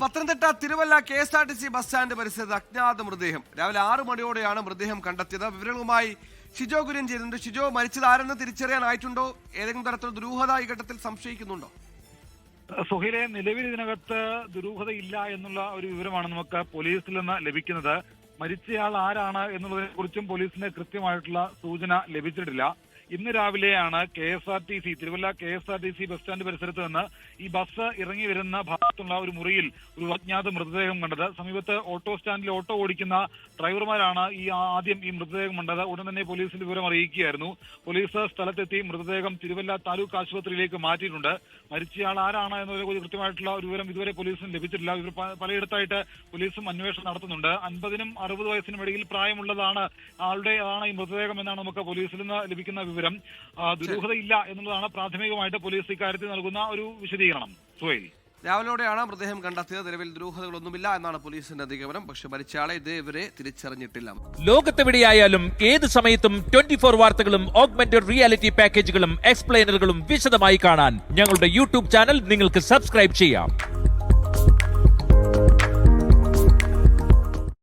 Pathanamthitta Thiruvalla K S R T C bus stand പരിസരത്ത് അജ്ഞാത മൃതദേഹം. രാവിലെ ആറു മണിയോടെയാണ് മൃതദേഹം കണ്ടെത്തിയത്. വിവരങ്ങളുമായി ഷിജോ കുര്യൻ ചെയ്തിട്ടുണ്ട് ഷിജോ മരിച്ചത് ആരെന്ന് തിരിച്ചറിയാനായിട്ടുണ്ടോ? ഏതെങ്കിലും തരത്തിലുള്ള ദുരൂഹത ഈ ഘട്ടത്തിൽ സംശയിക്കുന്നുണ്ടോ? സുഹൈലെ നിലവിൽ ഇതിനകത്ത് ദുരൂഹതയില്ല എന്നുള്ള ഒരു വിവരമാണ് നമുക്ക് പോലീസിൽ നിന്ന് ലഭിക്കുന്നത്. മരിച്ചയാൾ ആരാണ് എന്നുള്ളതിനെ കുറിച്ചും പോലീസിന് കൃത്യമായിട്ടുള്ള സൂചന ലഭിച്ചിട്ടില്ല. ഇന്ന് രാവിലെയാണ് K S R T C Thiruvalla K S R T C bus stand പരിസരത്ത് നിന്ന് ഈ ബസ് ഇറങ്ങി വരുന്ന ഭാഗത്തുള്ള ഒരു മുറിയിൽ ഒരു അജ്ഞാത മൃതദേഹം കണ്ടത്. സമീപത്ത് ഓട്ടോ സ്റ്റാൻഡിൽ ഓട്ടോ ഓടിക്കുന്ന ഡ്രൈവർമാരാണ് ഈ ആദ്യം ഈ മൃതദേഹം കണ്ടത്. ഉടൻ തന്നെ പോലീസിൽ വിവരം അറിയിക്കുകയായിരുന്നു. പോലീസ് സ്ഥലത്തെത്തി മൃതദേഹം തിരുവല്ല താലൂക്ക് ആശുപത്രിയിലേക്ക് മാറ്റിയിട്ടുണ്ട്. മരിച്ചയാൾ ആരാണ് എന്നതിനെ കുറിച്ച് കൃത്യമായിട്ടുള്ള ഒരു വിവരം ഇതുവരെ പോലീസിന് ലഭിച്ചിട്ടില്ല. ഇവർ പലയിടത്തായിട്ട് പോലീസും അന്വേഷണം നടത്തുന്നുണ്ട്. അൻപതിനും അറുപത് വയസ്സിനും ഇടയിൽ പ്രായമുള്ളതാണ് ആളുടെ ആണ് ഈ മൃതദേഹം എന്നാണ് നമുക്ക് പോലീസിൽ നിന്ന് ലഭിക്കുന്ന വിവരം. ആ, ദുരൂഹതയില്ല എന്നുള്ളതാണ് പ്രാഥമികമായിട്ട് പോലീസ് ഇക്കാര്യത്തിൽ നൽകുന്ന ഒരു വിശദീകരണം. സുഹൈൽ രാവിലെയോടെയാണ് മൃതദേഹം കണ്ടെത്തിയത്. നിലവിൽ ദുരൂഹതകളൊന്നുമില്ല എന്നാണ് പോലീസിന്റെ നിഗമനം പക്ഷെ മരിച്ചയാളെ ഇതേവരെ തിരിച്ചറിഞ്ഞിട്ടില്ല. ലോകത്തെവിടെയായാലും ഏത് സമയത്തും ട്വന്റി ഫോർ വാർത്തകളും ഓഗ്മെന്റഡ് റിയാലിറ്റി പാക്കേജുകളും എക്സ്പ്ലെയിനറുകളും വിശദമായി കാണാൻ ഞങ്ങളുടെ യൂട്യൂബ് ചാനൽ നിങ്ങൾക്ക് സബ്സ്ക്രൈബ് ചെയ്യാം.